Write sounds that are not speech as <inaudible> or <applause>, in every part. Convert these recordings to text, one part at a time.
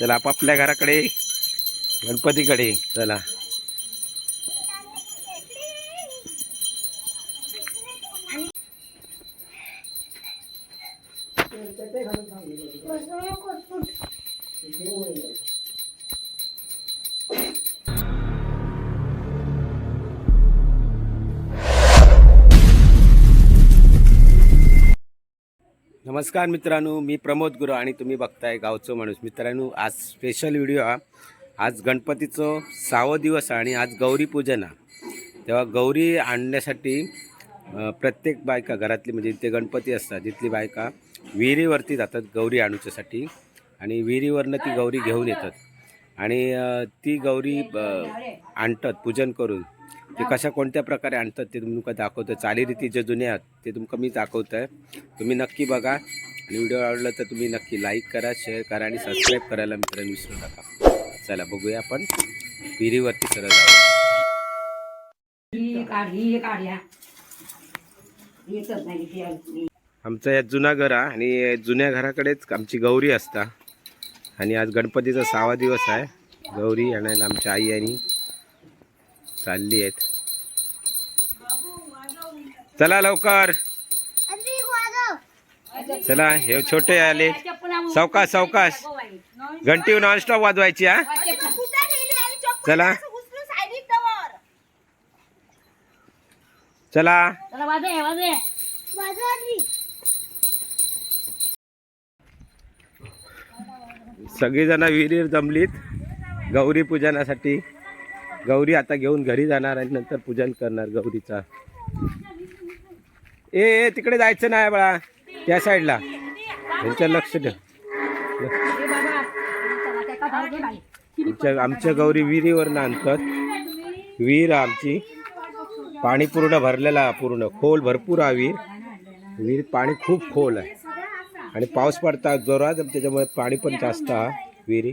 चला आपापल्या घराकडे गणपतीकडे चला. नमस्कार मित्रांनो मी प्रमोद गुरु आणि तुम्ही बघताय गावचं माणूस. मित्रांनो आज स्पेशल व्हिडिओ हा. आज गणपतीचं सहावं दिवस आहे आणि आज गौरी पूजन आहे तेव्हा गौरी आणण्यासाठी प्रत्येक बायका घरातली म्हणजे इथे गणपती असतात तिथली बायका विहिरीवरती जातात गौरी आणूच्यासाठी. आणि विहिरीवरनं ती गौरी घेऊन येतात. आणि ती गौरी आणतात पूजन करून. ते कशा कोणत्या प्रकारे आणतात ते तुमका दाखवतं चालीरीती जे जुने आहेत ते तुमका मी दाखवत आहे तुम्ही नक्की बघा. आणि व्हिडिओ आवडला तर तुम्ही नक्की लाईक करा शेअर करा आणि सबस्क्राईब करायला मित्रांनो विसरू नका. चला बघूया आपण. विहिरीवरती सरळ जाऊ. आमचं या जुना घर आहे आणि जुन्या घराकडेच आमची गौरी असता. आणि आज गणपतीचा सहावा दिवस आहे. गौरी आणायला आमच्या आई आणि चालली आहेत. चला लवकर. चला हे छोटे आले. सावकाश सावकाश. घंटी नॉनस्टॉप वाजवायची हा? चला. चला. सगळीजण विहिरीवर जमलीत. गौरी पूजनासाठी. गौरी आता घेऊन घरी जाणार आणि नंतर पूजन करणार गौरीचा. ए ए, तिकडे जायचं नाही बाळा त्या साईडला. त्यांच्या लक्ष द्या आमच्या आमच्या गौरी विहिरीवरनं आणतात. विहीर आमची. पाणी पूर्ण भरलेला पूर्ण. खोल भरपूर आहे विहीर. विहीर पाणी खूप खोल आहे. आणि पाऊस पडता जोरात त्याच्यामुळे पाणी पण जास्त आहे विहिरी.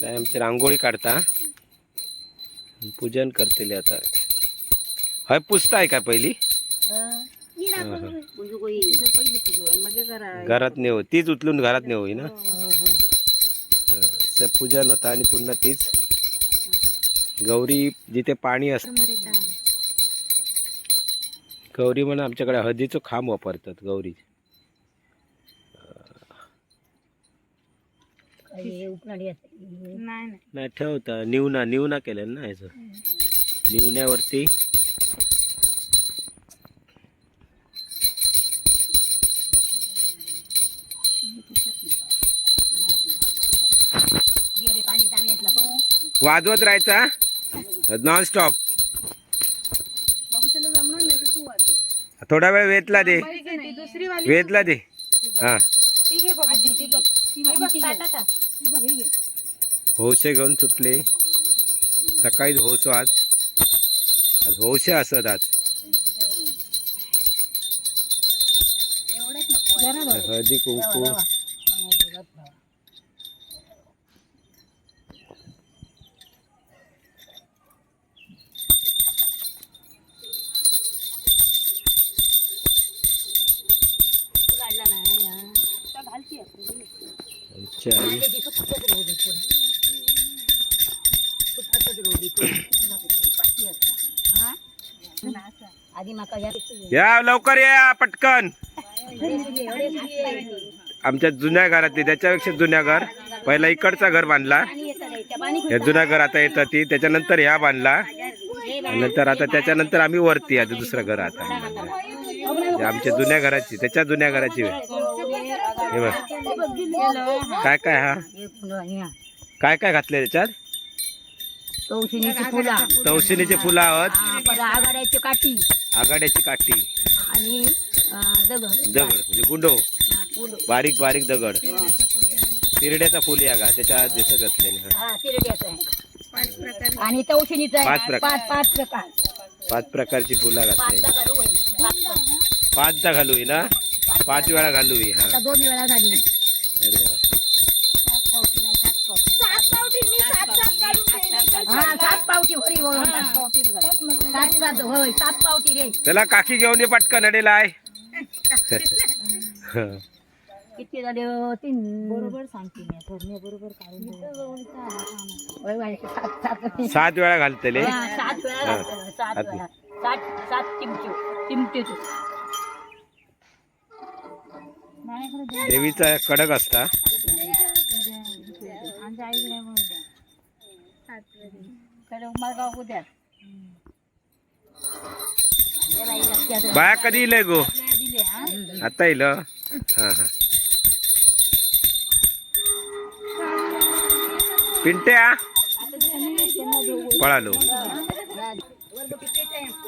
काय आमची रांगोळी काढता? पूजन करतेले आता. हय पुसताय का पहिली? घरात नेऊ. तीच उचलून घरात नेऊ ना? हं, ते पूजन होतं आणि पुन्हा तीच. गौरी जिथे पाणी असत गौरी म्हणून आमच्याकडे हळदीचं खांब वापरतात गौरी नाही ठेवता. निवना निवना केलं ना ह्याचं निवण्यावरती. वाजवत राहायचा नॉन स्टॉप थोडा वेळ वेतला दे. वेतला दे. हा. होशे घेऊन सुटले. सकाळीच होसो आज. आज होशे असत आज. हळदी कुंकू. या या. लवकर या पटकन. आमच्या जुन्या घरातली त्याच्यापेक्षा जुन्या घर. पहिला इकडचा घर बांधला. हे जुना घर आता येतं ती त्याच्यानंतर ह्या बांधला. नंतर आता त्याच्यानंतर आम्ही वरती आता दुसरं घर आता. हे आमच्या जुन्या घराची त्याच्या जुन्या घराची. हे बघ. काय काय हा? काय काय घातले त्याच्यात? तवशिनीची फुला. तवशिनीचे फुलं आहोत. आघाड्याची काठी. आघाड्याची काठी. आणि अं, दगड. दगड म्हणजे गुंडो. फुलं. बारीक बारीक दगड. तिरड्याचा फुल या का त्याच्या दिसत हा. हा, तिरड्याचं आहे. आणि तवशिनीचं आहे पाच प्रकार. पाच पाच प्रकार. पाच प्रकारची फुलं घातली पाचदा घालू होईल. पाचदा. पाचदा घालू ना पाच वेळा घालू ही हा. आता दोन वेळा झाली अरे वा. हा सात पावटी होरी होय सात सात होय सात पावटी रे. चला काकी घेऊन ये पटकन अडेला आहे <laughs> <laughs> किती झाले हो? तीन? बरोबर सांगते मी बरोबर सात सात. सात वेळा घालतले. हा, सात वेळा हा. घालतो, सात. वेळा. सात सात चिमचे चिमटे देवीचा कडक असता. बाया कधी येईल गो? आता इल? हा हा. पिंट्या? पळालो.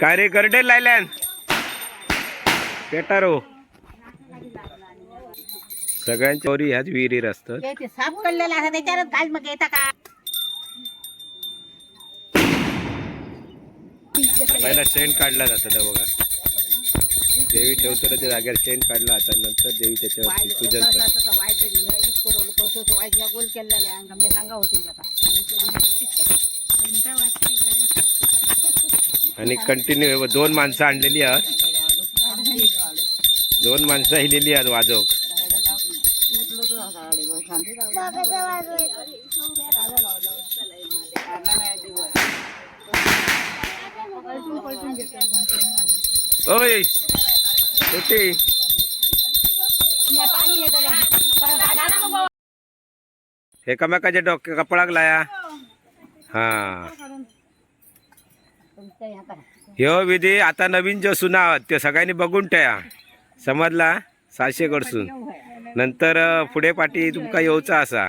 काय रे गर्डे लायल्यान? पेटारो. सगळ्यांच्या वरी ह्याच विहिरीर असतात ते साफ करलेलं असं त्याच्यावरच घाल मग येता का? पहिला शेण काढला जातं त्या बघा. देवी ठेवतो त्या जागेवर शेण काढला आता नंतर देवी त्याच्यावरती पूजन करते. गोल केलेलं सांगा होतील आणि कंटिन्यू दोन माणसं आणलेली आहेत. दोन माणसं आलेली आहेत वाजवक ओय कुठे एकामेकाच्या डोक्या कपडाक लाया हा. ह्यो विधी आता नवीन जो सुना ते सगळ्यांनी बघून ठेया समजला? सातशे कडसून नंतर पुढे पाठी तुमका येऊचा असा.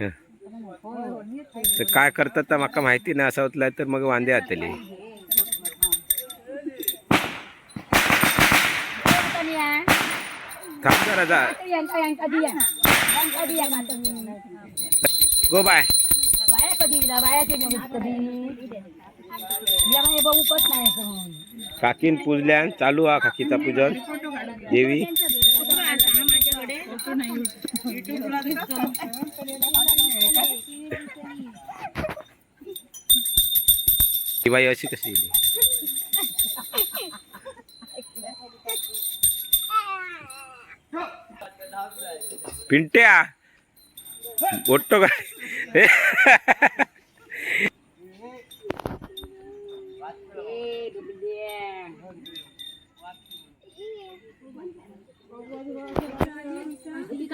हं. तर काय करतात तर माका माहिती नाही असं होतलं तर मग वांदे आतले थांब जरा जा. Go bye. बाया कधी कधी बाया बघू पत नाही. काकीन पूजल्यान चालू हा काकीचा पूजन. देवी. ही बाई अशी कशी गेली? पिंट्या. बोटतो काय ए, डुबल्या. किती काय ठेवलं? किती त्याचं होईल? ह्याच्यात ह्याच्यात मध्ये. रवाचे नियम. आम्ही बदल्याशिवाय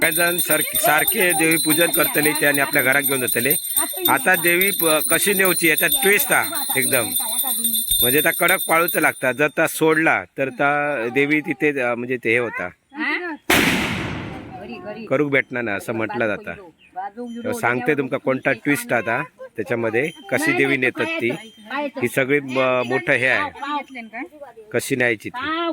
काही जण सर सारखे देवी पूजन करतले ते आणि आपल्या घरात घेऊन जातले. आता देवी कशी नेवची याचा ट्विस्ट हा एकदम. म्हणजे त्या कडक पाळूचं लागता जर त्या सोडला तर त्या देवी तिथे म्हणजे ते हे होता. करूक भेटणार ना असं म्हटलं जातं. सांगते तुमका कोणता ट्विस्ट आता. त्याच्यामध्ये कशी देवी नेतात ती? ही सगळी मोठं हे आहे. कशी न्यायची ती.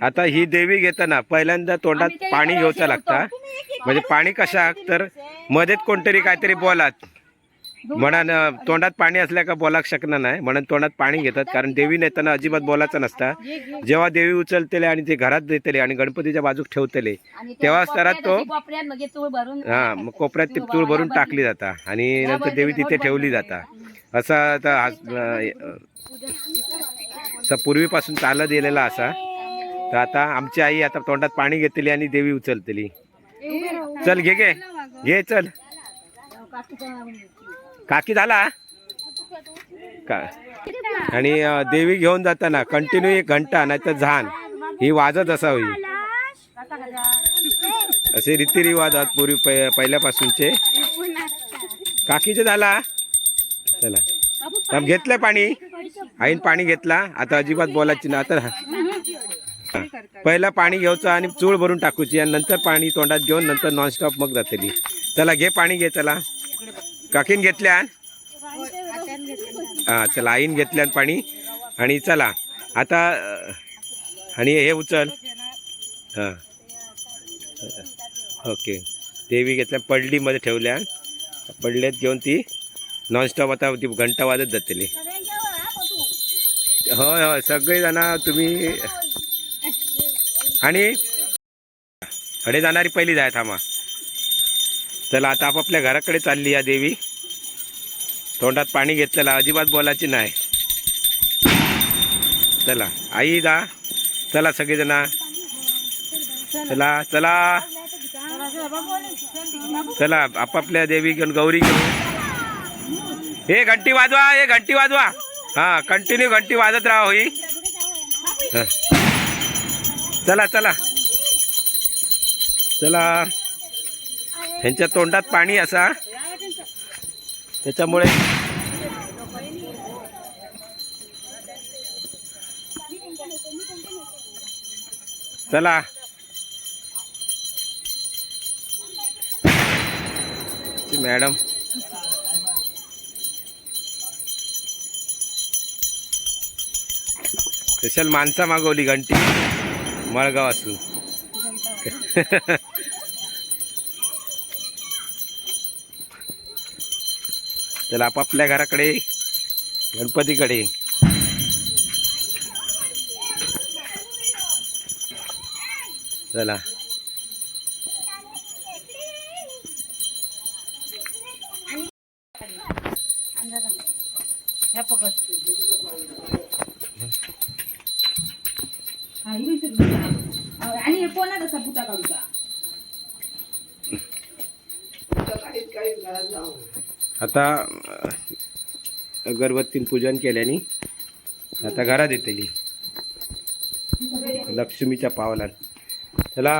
आता ही देवी घेताना पहिल्यांदा तोंडात पाणी घ्यायचं लागता. म्हणजे पाणी कशा? तर मध्येच कोणतरी काहीतरी बोलात. म्हणून अं, तोंडात पाणी असल्या का बोलाक शकणार नाही. म्हणून तोंडात पाणी घेतात. कारण देवी नेताना अजिबात बोलायचं नसता. जेव्हा देवी उचलतेले आणि ते घरात देतले आणि गणपतीच्या बाजूक ठेवतले आणि ते तेव्हाच तर कोपऱ्यात तो म्हणजे तूळ भरून हा मग कोपऱ्यात ती तूळ भरून टाकली जाता. आणि नंतर देवी तिथे ठेवली जाता. असा आता हा- पूर्वीपासून चालत गेलेला असा. तर आता आमची आई आता तोंडात पाणी घेतली आणि देवी उचलतली. चल घे घे. घे चल. काकी झाला? का? आणि देवी घेऊन जाताना कंटिन्यू एक घंटा नाही तर झान. ही वाजत असावी. असे रीतिरिवाज आहेत पूर्वी पहिल्यापासूनचे. काकीचे झाला? चला. तर घेतलं पाणी? आईन पाणी घेतला. आता अजिबात बोलायची ना आता पहिला पाणी घ्यायचं आणि चूळ भरून टाकूची आणि नंतर पाणी तोंडात घेऊन नंतर नॉनस्टॉप मग जातली. चला घे पाणी घे चला. काकीन घेतल्या? हा चला आईन घेतल्यान पाणी. आणि चला आता आणि हे उचल. हां. ओके. देवी घेतल्या पडलीमध्ये ठेवल्या. पडल्यात घेऊन ती नॉनस्टॉप आता ती घंटा वाजत जातली. होय होय सगळेजण तुम्ही. आणि अडे जाणारी पहिली जाय थांबा. चला आता आपापल्या घराकडे चालली या देवी. तोंडात पाणी घेतलेलं अजिबात बोलायची नाही. चला. आई जा. चला सगळेजण. चला चला. चला आपापल्या देवी घेऊन गौरी घेऊन. हे घंटी वाजवा हे घंटी वाजवा. हा कंटिन्यू घंटी वाजत राहा होई चला चला. चला. ह्यांच्या तोंडात पाणी असा. त्याच्यामुळे चला. मॅडम. स्पेशल माणसा मागवली घंटी मळगाव असून. चला आपापल्या घराकडे गणपतीकडे. चला. ह्या पकड विसरली. आणि हे कोणा कसा पुटा काढूचा आता अगरबत्तीन पूजन केल्याने आता घरात येतली. लक्ष्मीच्या पावलात. चला.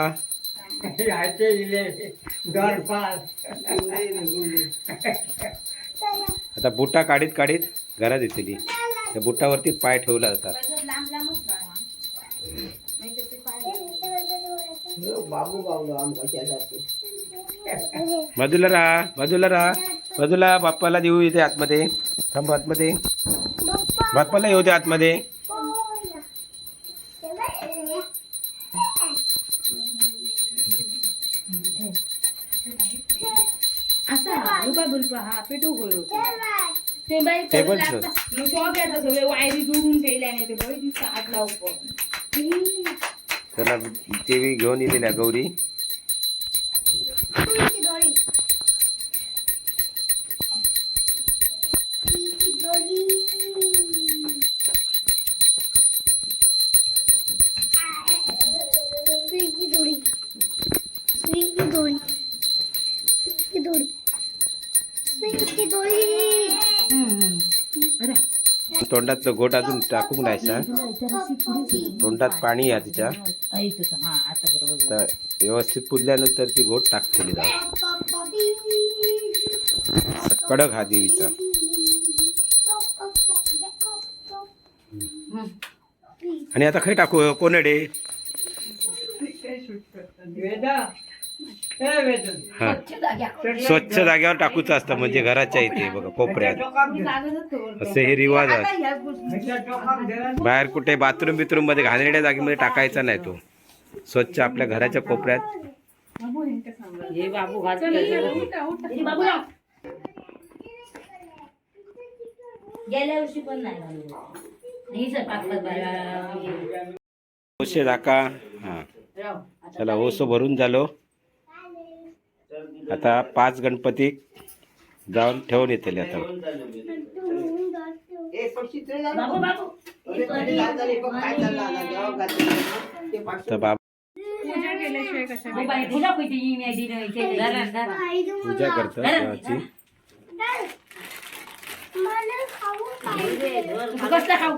आता बुटा काढीत काढीत घरात येतली. त्या बुटावरती पाय ठेवला जातात. बाजूला राहा बाजूला राहा. बाजूला बाप्पाला देऊ इथे आतमध्ये. थांब आतमध्ये. बाप्पाला येऊ दे आतमध्ये. हा टेबल येतं सगळे वायरी जोडून ते बघ दिसतं आत लावून चला घेऊन गौरी. तोंडातलं गोट अजून टाकून नाहीसा तोंडात पाणी आहे तिच्या. तर व्यवस्थित पुजल्यानंतर ती गोट टाकलेली जाऊ. कडक हा देवीचा. आणि आता खाय टाकू कोनडे हा. स्वच्छ जागेवर टाकूचं असतं म्हणजे घराच्या इथे बघा कोपऱ्यात. असे हे रिवाज आहेत. बाहेर कुठे बाथरूम बिथरूममध्ये घाणेरड्या जागेमध्ये टाकायचा नाही तो. स्वच्छ आपल्या घराच्या कोपऱ्यात. गेल्या वर्षी पण नाही. ही हा. चला ओसो भरून झालो. आता पाच गणपती जाऊन ठेवून येतले आता. तर बाबा हो. पूजा देवाची खाऊ?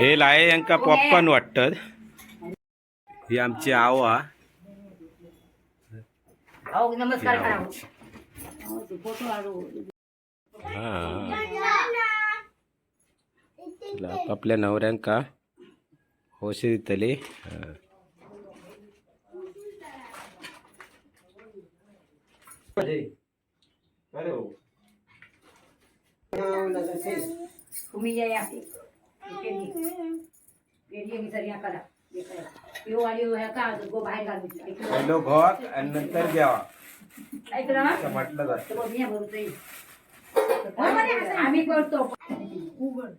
हे लाये यांका पॉपकॉर्न वाटतात ही आमची आवा. अहो नमस्कार करा अहो, ते फोटो काढू. हा तिला आपापल्या नवऱ्यांका होशी दितली हा. तुम्ही या या. इथे ये. इथे ये, मी सर या करा. हे करा. यो आणि यो ह्या का गो बाहेर घालून आणि नंतर द्यावा ऐकलं ना? असं म्हटलं जातं तर मी आम्ही करतो उघड